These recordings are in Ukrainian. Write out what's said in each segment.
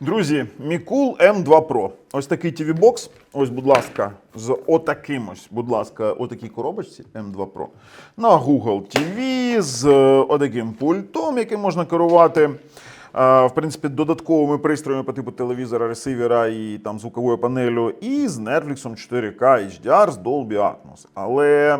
Друзі, Мікул М2 Pro. Ось такий TV бокс. Ось, будь ласка, з отаким ось, будь ласка, отакій коробочці М2 Pro. На Google TV з е, отаким пультом, яким можна керувати. е, В принципі, додатковими пристроями по типу телевізора, ресивера і там звуковою панелю, і з Netflix 4K HDR з Dolby Atmos. Але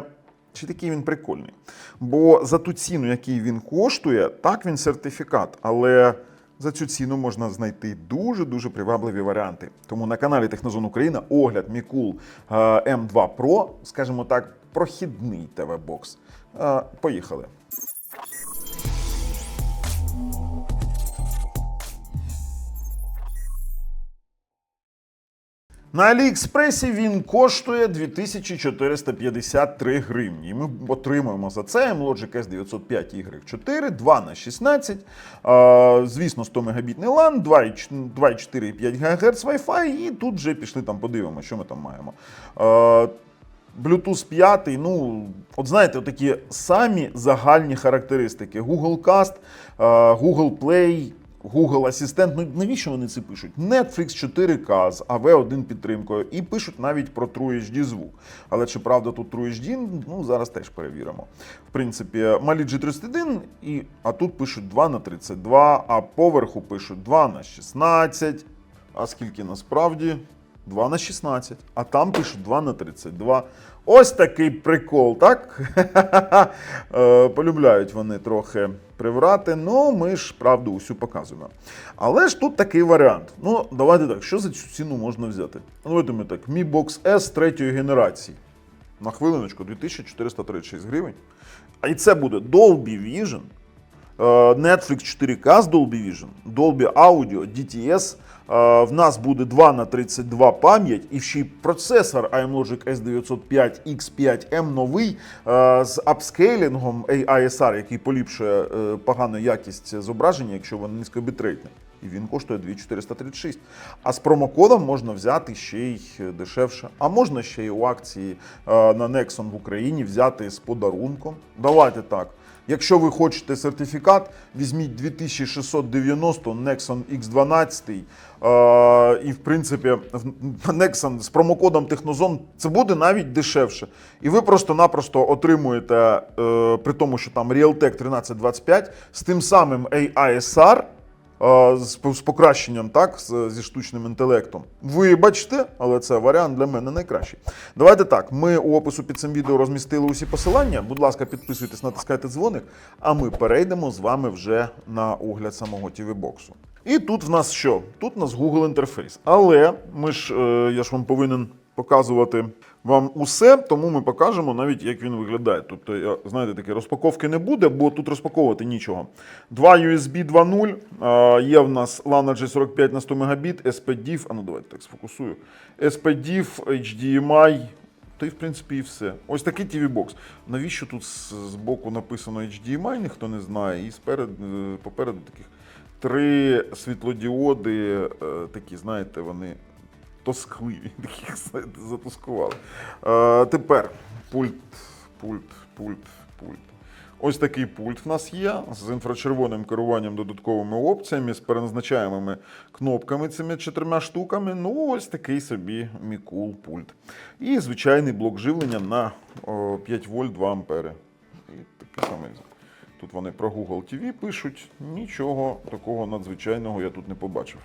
чи такий він прикольний? Бо за ту ціну, який він коштує, так він сертифікат, але за цю ціну можна знайти дуже-дуже привабливі варіанти. Тому на каналі Технозон Україна огляд Мікул е, М2 Pro, скажімо так, прохідний ТВ-бокс. Е, Поїхали. На Аліекспресі він коштує 2453 гривні. І ми отримуємо за це Logic S905 Y4, 2 на 16, е, звісно, 100 мегабітний LAN, 2,4,5 ГГц Wi-Fi, і тут вже пішли там, подивимося, що ми там маємо. Bluetooth 5, ну, от знаєте, такі самі загальні характеристики. Google Cast, Google Play, Google Асистент. Ну навіщо вони це пишуть? Netflix 4K з AV1 підтримкою і пишуть навіть про True HD звук. Але чи правда тут True HD, ну зараз теж перевіримо. В принципі, малі G31, і, а тут пишуть 2 на 32, а поверху пишуть 2 на 16. А скільки насправді? 2 на 16, а там пишуть 2 на 32. Ось такий прикол, так? Е, Полюбляють вони трохи приврати, ну ми ж правду усю показуємо. Але ж тут такий варіант. Ну, давайте так, що за цю ціну можна взяти? Ну, ми так, Mi Box S третьої генерації. На хвилиночку 2436 гривень. А і це буде Dolby Vision, Netflix 4K з Dolby Vision, Dolby Audio, DTS. Е, В нас буде 2 на 32 пам'ять і ще й процесор iMlogic S905 X5M новий е, з апскейлінгом AISR, який поліпшує е, погану якість зображення, якщо воно низькобітрейтне. І він коштує 2436. А з промокодом можна взяти ще й дешевше. А можна ще й у акції е, на Nexon в Україні взяти з подарунком. Давайте так. Якщо ви хочете сертифікат, візьміть 2690 Nexon X12. е, І, в принципі, Nexon з промокодом Технозон це буде навіть дешевше. І ви просто-напросто отримуєте, е, при тому, що там Realtek 1325, з тим самим AISR, з, покращенням, так, зі штучним інтелектом. Вибачте, але це варіант для мене найкращий. Давайте так. Ми у опису під цим відео розмістили усі посилання. Будь ласка, підписуйтесь, натискайте дзвоник, а ми перейдемо з вами вже на огляд самого tv боксу І тут в нас що? Тут у нас Google інтерфейс. Але ми ж, е, я ж вам повинен показувати вам усе, тому ми покажемо навіть, як він виглядає. Тобто, знаєте, таке розпаковки не буде, бо тут розпаковувати нічого. Два USB 2.0, е, є в нас LAN G45 на 100 Мбіт, SPDIF, а ну давайте так сфокусую. SPDIF, HDMI, та й в принципі і все. Ось такий TV бокс. Навіщо тут з, з боку написано HDMI, ніхто не знає, і сперед, е, попереду таких три світлодіоди, е, такі, знаєте, вони тоскливі, таких знаєте, затускували. Е, тепер пульт, пульт, пульт, пульт. Ось такий пульт в нас є з інфрачервоним керуванням додатковими опціями, з переназначаємими кнопками цими чотирма штуками. Ну, ось такий собі Мікул пульт. І звичайний блок живлення на 5 вольт 2 ампери. І такий самий. Тут вони про Google TV пишуть. Нічого такого надзвичайного я тут не побачив.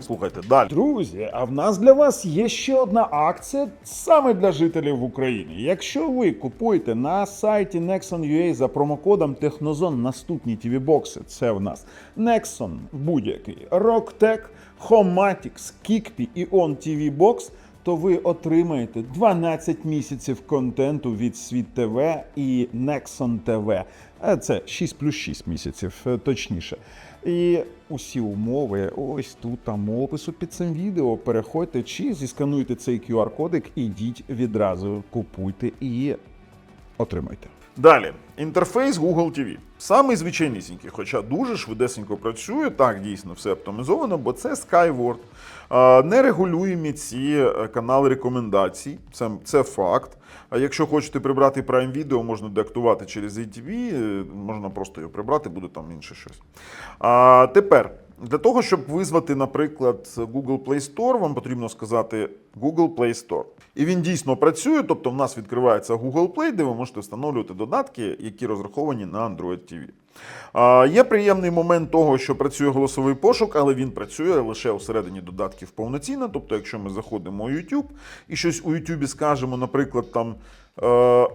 Слухайте, далі. Друзі, а в нас для вас є ще одна акція саме для жителів України. Якщо ви купуєте на сайті Nexon.ua за промокодом Технозон наступні tv бокси це в нас Nexon будь-який, Rocktech, Homatix, Kikpi і On TV Box, то ви отримаєте 12 місяців контенту від Світ ТВ і Nexon TV. Е, Це 6 плюс 6 місяців, е, точніше. І усі умови ось тут там опису під цим відео. Переходьте чи зіскануйте цей QR-кодик, ідіть відразу, купуйте і отримайте. Далі, інтерфейс Google TV. Самий звичайнісінький, хоча дуже швидесенько працює. Так, дійсно, все оптимізовано, бо це Skyward. Е, Нерегулюємі ці е, канали рекомендацій. Це, це факт. А якщо хочете прибрати Prime Video, можна деактувати через ATV, е, можна просто його прибрати, буде там інше щось. А, тепер Для того, щоб визвати, наприклад, Google Play Store, вам потрібно сказати Google Play Store. І він дійсно працює, тобто в нас відкривається Google Play, де ви можете встановлювати додатки, які розраховані на Android TV. А, Є приємний момент того, що працює голосовий пошук, але він працює лише усередині додатків повноцінно. Тобто, якщо ми заходимо у YouTube і щось у YouTube скажемо, наприклад, там е,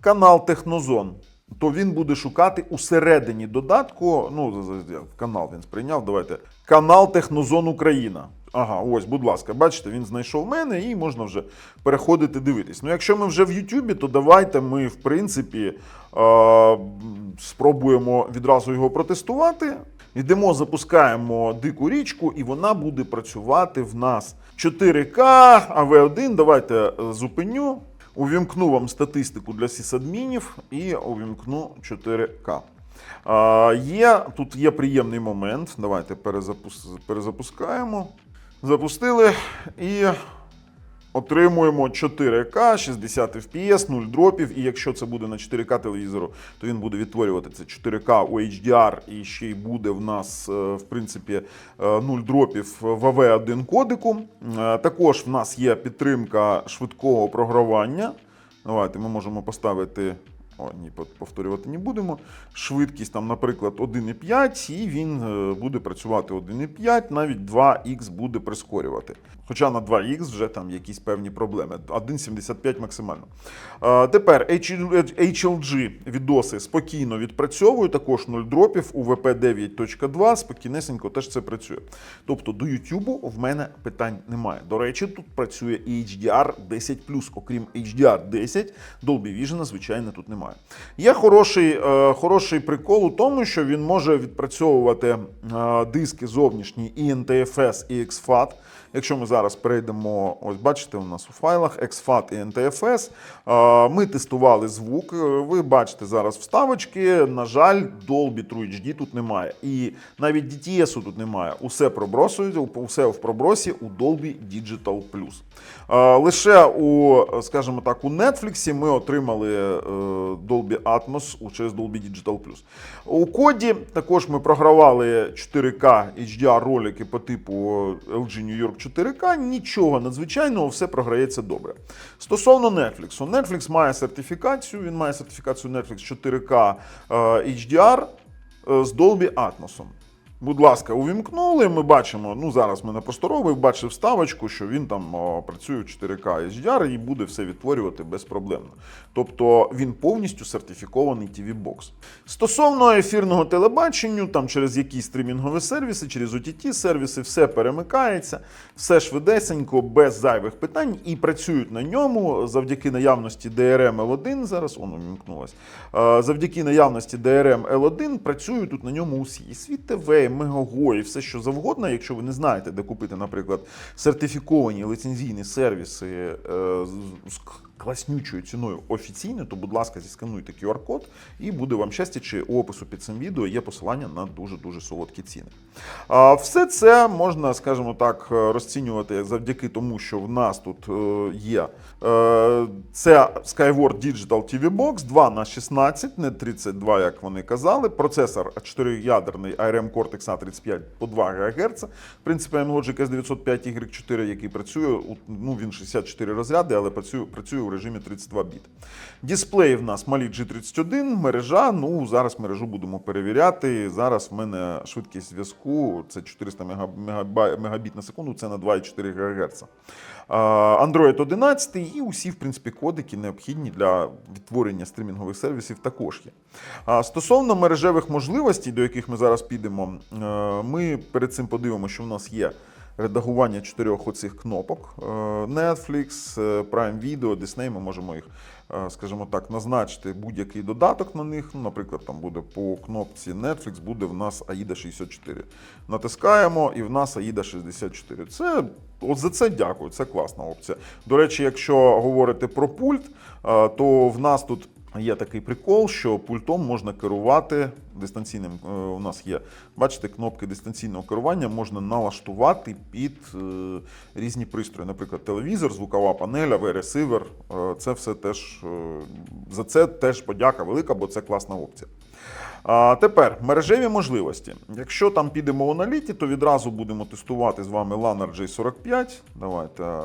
канал Технозон, то він буде шукати усередині додатку. Ну, канал він сприйняв. Давайте. Канал Технозон Україна. Ага, ось, будь ласка, бачите, він знайшов мене і можна вже переходити дивитись. Ну, якщо ми вже в Ютубі, то давайте ми, в принципі, е, спробуємо відразу його протестувати. Йдемо, запускаємо дику річку, і вона буде працювати в нас 4К, АВ1. Давайте е, зупиню. Увімкну вам статистику для сісадмінів і увімкну 4К. А, є, тут є приємний момент. Давайте перезапус, перезапускаємо. Запустили і отримуємо 4К, 60 FPS, 0 дропів. І якщо це буде на 4К телевізору, то він буде відтворювати це 4К у HDR, і ще й буде в нас, е, в принципі, е, 0 дропів в AV1 кодику. Е, Також в нас є підтримка швидкого програвання. Давайте ми можемо поставити. О, ні, повторювати не будемо. Швидкість там, наприклад, 1,5, і він е, буде працювати 1,5, навіть 2х буде прискорювати. Хоча на 2х вже там якісь певні проблеми. 1,75 максимально. Тепер HLG відоси спокійно відпрацьовують, також 0 дропів, УВП 9.2, спокійнесенько теж це працює. Тобто до YouTube в мене питань немає. До речі, тут працює HDR 10 окрім HDR 10, Dolby Vision, звичайно, тут немає. Є хороший, е, хороший прикол у тому, що він може відпрацьовувати е, диски зовнішні і NTFS, і XFAT. Якщо ми зараз перейдемо, ось бачите, у нас у файлах XFAT і NTFS. Е, Ми тестували звук. Ви бачите зараз вставочки. На жаль, Dolby True HD тут немає. І навіть DTS тут немає. Усе пробросують, усе в пробросі у Dolby Digital Plus. Лише у, скажімо так, у Netflix ми отримали Dolby Atmos у- Dolby Digital Plus. У коді також ми програвали 4К HDR ролики по типу LG New York 4K. Нічого надзвичайного, все програється добре. Стосовно Netflix, Netflix має сертифікацію, він має сертифікацію Netflix 4K е, HDR е, з Dolby Atmos. Будь ласка, увімкнули. Ми бачимо, ну зараз ми на просторовий бачив ставочку, що він там о, працює в 4К HDR і буде все відтворювати безпроблемно. Тобто він повністю сертифікований TV Box. Стосовно ефірного телебачення, там через якісь стрімінгові сервіси, через OTT сервіси, все перемикається, все швидесенько, без зайвих питань, і працюють на ньому завдяки наявності DRM L1. Зараз воно вімкнулось. Е, Завдяки наявності DRM L1 працюють тут на ньому усі. І Світ ТВ, і Мегаго, і все що завгодно. Якщо ви не знаєте, де купити, наприклад, сертифіковані лицензійні сервіси е, з класнючою ціною офіційно, то, будь ласка, зіскануйте QR-код і буде вам щастя, чи у опису під цим відео є посилання на дуже-дуже солодкі ціни. А, Все це можна, скажімо так, розцінювати завдяки тому, що в нас тут е, є е, це Skyward Digital TV Box 2 на 16, не 32, як вони казали. Процесор 4-ядерний ARM Cortex A35 по 2 ГГц. В принципі, Logic S905 Y4, який працює, ну він 64 розряди, але працює, працює у режимі 32 біт. Дисплей в нас малі G31, мережа. Ну зараз мережу будемо перевіряти. Зараз в мене швидкість зв'язку це 400 мегабіт на секунду, це на 2,4 ГГц. Android 11 і усі, в принципі, кодики необхідні для відтворення стрімінгових сервісів також є. Стосовно мережевих можливостей, до яких ми зараз підемо, е, ми перед цим подивимося, що в нас є редагування чотирьох оцих кнопок: Е, Netflix, е, Prime Video, Disney. Ми можемо їх, е, скажімо так, назначити будь-який додаток на них. Ну, наприклад, там буде по кнопці Netflix, буде в нас AIDA 64. Натискаємо, і в нас AIDA 64. Це от за це дякую. Це класна опція. До речі, якщо говорити про пульт, то в нас тут. Є такий прикол, що пультом можна керувати дистанційним. е, У нас є, бачите, кнопки дистанційного керування можна налаштувати під е, різні пристрої. Наприклад, телевізор, звукова панель, AV-ресивер. Е, Це все теж за це теж подяка велика, бо це класна опція. А, тепер мережеві можливості. Якщо там підемо у наліті, то відразу будемо тестувати з вами LAN RJ45. Давайте.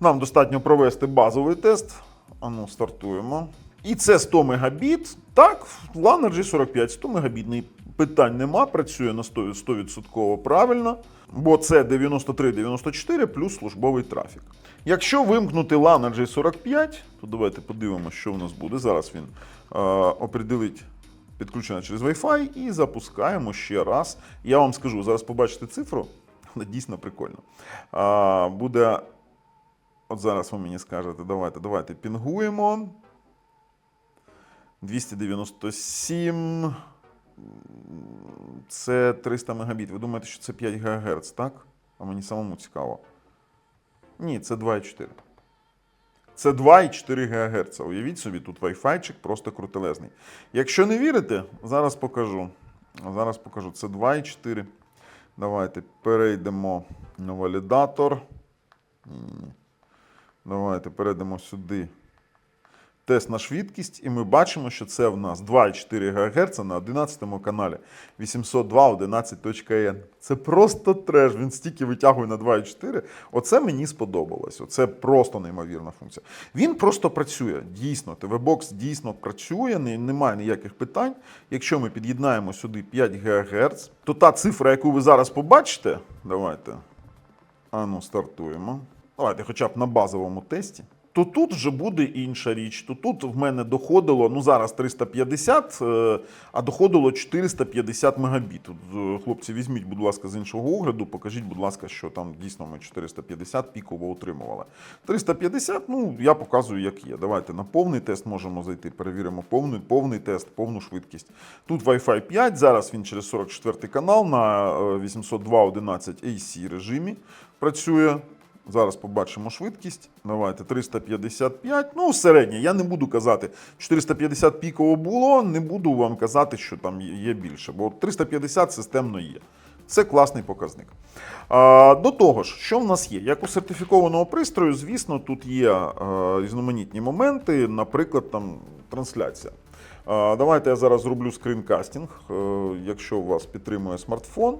Нам достатньо провести базовий тест. Ану, стартуємо. І це 100 мегабіт. Так, LAN RJ45 100 мегабітний. Питань нема, працює на 100%, 100% правильно, бо це 93-94 плюс службовий трафік. Якщо вимкнути LAN RJ45, то давайте подивимося, що в нас буде. Зараз він е, определить підключення через Wi-Fi і запускаємо ще раз. Я вам скажу, зараз побачите цифру, вона дійсно прикольно. А, буде. От зараз ви мені скажете, давайте, давайте пінгуємо. 297. Це 300 мегабіт. Ви думаєте, що це 5 ГГц, так? А мені самому цікаво. Ні, це 2,4. Це 2,4 ГГц. Уявіть собі, тут Wi-Fi просто крутелезний. Якщо не вірите, зараз покажу. Зараз покажу. Це 2,4. Давайте перейдемо на валідатор. Давайте перейдемо сюди. Тест на швидкість, і ми бачимо, що це в нас 2,4 ГГц на 11 каналі 802.11.n. Це просто треш. Він стільки витягує на 2,4. Оце мені сподобалось. Оце просто неймовірна функція. Він просто працює. Дійсно, TV-Box дійсно працює, немає ніяких питань. Якщо ми під'єднаємо сюди 5 ГГц, то та цифра, яку ви зараз побачите, давайте. Ану, стартуємо. Давайте хоча б на базовому тесті. То тут вже буде інша річ. То тут в мене доходило, ну зараз 350, е, а доходило 450 мегабіт. Е, Хлопці, візьміть, будь ласка, з іншого огляду, покажіть, будь ласка, що там дійсно ми 450 піково отримували. 350, ну я показую, як є. Давайте на повний тест можемо зайти. Перевіримо повний, повний тест, повну швидкість. Тут Wi-Fi 5, зараз він через 44 канал на е, 802.11 AC режимі працює. Зараз побачимо швидкість. Давайте 355. Ну, середня. Я не буду казати, 450 піково було, не буду вам казати, що там є більше, бо 350 системно є. Це класний показник. А, до того ж, що в нас є? Як у сертифікованого пристрою, звісно, тут є е, різноманітні моменти, наприклад, там трансляція. А, давайте я зараз зроблю скрінкастинг, е, якщо у вас підтримує смартфон.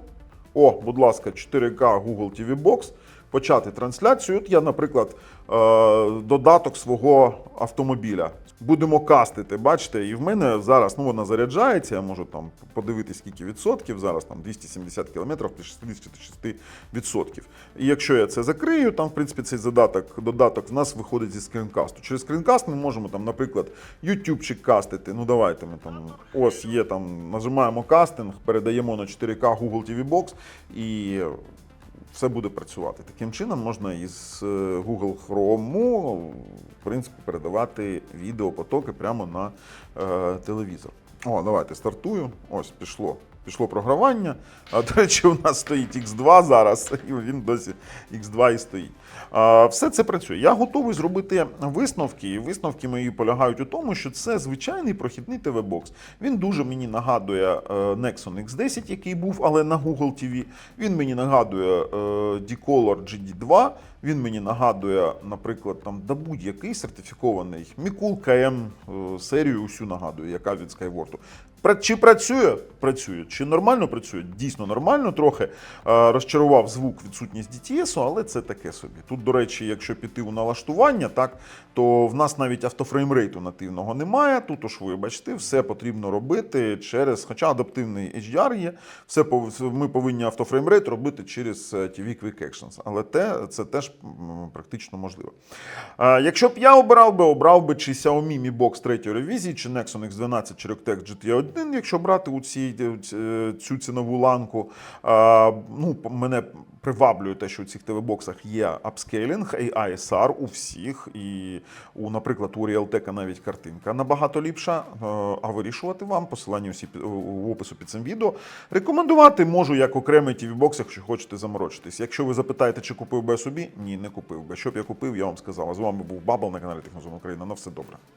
О, будь ласка, 4К Google TV Box. Почати трансляцію. От я, наприклад, е, додаток свого автомобіля. Будемо кастити, бачите, і в мене зараз ну, вона заряджається, я можу там подивитись, скільки відсотків, зараз там 270 кілометрів при 66 відсотків. І якщо я це закрию, там, в принципі, цей задаток, додаток в нас виходить зі скрінкасту. Через скрінкаст ми можемо, там, наприклад, ютубчик кастити. Ну, давайте ми там, ось є там, нажимаємо кастинг, передаємо на 4К Google TV Box і все буде працювати. Таким чином можна із е, Google Chrome, в принципі, передавати відеопотоки прямо на е, телевізор. О, давайте стартую. Ось пішло. Пішло програвання. А, до речі, у нас стоїть X2 зараз, і він досі X2 і стоїть. А, все це працює. Я готовий зробити висновки, і висновки мої полягають у тому, що це звичайний прохідний TV-бокс. Він дуже мені нагадує е, Nexon X10, який був, але на Google TV. Він мені нагадує е, Decolor GD2. Він мені нагадує, наприклад, там да будь-який сертифікований Мікул КМ е, серію усю нагадує, яка від Skyward. Чи працює? Працює. Чи нормально працює? Дійсно нормально. Трохи е, розчарував звук відсутність DTS, але це таке собі. Тут, до речі, якщо піти у налаштування, так то в нас навіть автофреймрейту нативного немає. Тут уж вибачте, все потрібно робити через, хоча адаптивний HDR є, все ми повинні автофреймрейт робити через е, TV Quick Actions, але те, це теж м, практично можливо. Якщо б я обирав би, обрав би чи Xiaomi Mi Box 3 ревізії, чи Nexon X12, чи Rectec GT1, якщо брати у ці, е, цю цінову ланку. Ну, мене приваблює те, що у цих ТВ-боксах є апскейлінг, AISR у всіх, і у, наприклад, у Realtek навіть картинка набагато ліпша. Е, А вирішувати вам, посилання усі у опису під цим відео. Рекомендувати можу як окремий TV-бокс, якщо хочете заморочитись. Якщо ви запитаєте, чи купив би я собі, ні, не купив би. Щоб я купив, я вам сказав. З вами був Бабл на каналі Технозон Україна. На все добре.